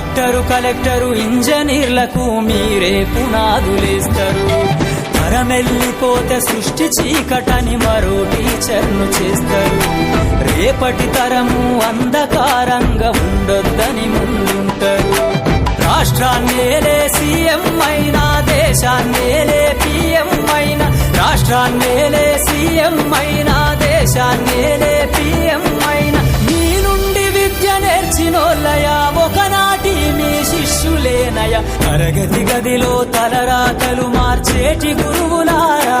Doctor collector ఇంజనీర్లకు మీరే పునాదులేస్తారు తరమెల్లిపోతే సృష్టి చీకటని మరో టీచర్ను చేస్తారు. రేపటి తరము అంధకారంగా ఉండొద్దని ముందుంటారు. రాష్ట్రాన్నేలే సీఎం అయినా దేశాన్నేలే పిఎం అయినా రాష్ట్రాన్నేలే సీఎం అయినా దేశాన్నేలే పిఎం అయినా. మీ నుండి విద్య నేర్చినోళ్ళయా నయ. తరగతి గదిలో తలరాతలు మార్చేటి గురువులారా.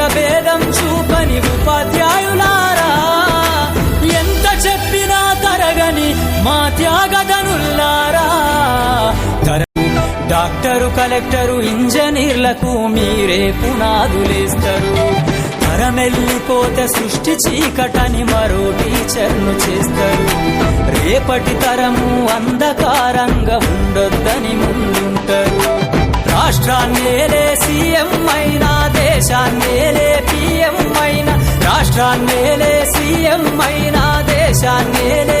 డాక్టరు కలెక్టరు ఇంజనీర్లకు మీరే పునాదులేస్తారు తరమెల్లిపోతే సృష్టి చీకటని మరో టీచర్ను చేస్తారు. రేపటి తరము అంధకారంగా ఉండొద్దని ముందుంటారు. రాష్ట్రాన్నేలే సీఎం అయినా దేశాన్నేలే పీఎం అయినా రాష్ట్రాన్నేలే సీఎం అయినా దేశాన్నేలే